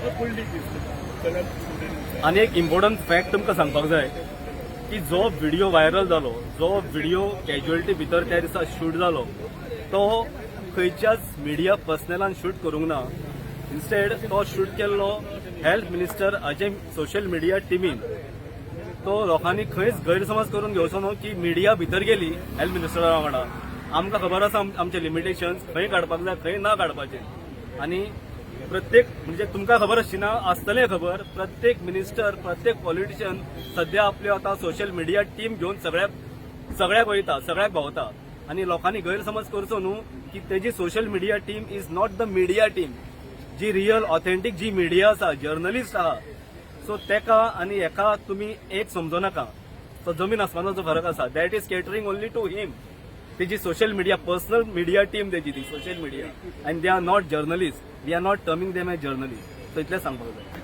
अपुल्डी दिसता आनी एक इम्पॉर्टंट फॅक्ट तुमकां सांगपाक जाय की जो व्हिडिओ व्हायरल जालो जो व्हिडिओ कॅज्युअलिटी भितर त्या दिसा शूट जालो तो खंयच्याच मिडिया पर्सनलान शूट करूंक ना. इन्स्टेड तो शूट केल्लो health minister Ajay social media टिमीन तो लोकांनी खंयच गैरसमज करून घेवचो न्हू की मिडिया भितर गेली हेल्थ मिनिस्टरा वांगडा. आमकां खबर आसा आम- आमचे लिमिटेशन्स खंय काडपाक जाय खंय ना काडपाचे. आनी प्रत्येक म्हणजे तुमकां खबर आसची ना आसतलें खबर प्रत्येक मिनिस्टर प्रत्येक पॉलिटिशियन सध्या आपल्यो आतां सोशल मिडिया टीम घेवन सगळ्याक सगळ्याक वयता सगळ्याक भोंवता. आनी लोकांनी गैरसमज करचो न्हू की तेजी social media team is not the media team G real authentic जी मिडिया आसा जर्नलिस्ट आहा. सो तेका आनी हेका तुमी एक समजो नाका. तो जमीन आसमानाचो फरक आसा. That is catering only to him तेजी social media personal media team तेजी ती social media and they are not journalist we are not terming them as journalist so इतलें सांगपाक जाय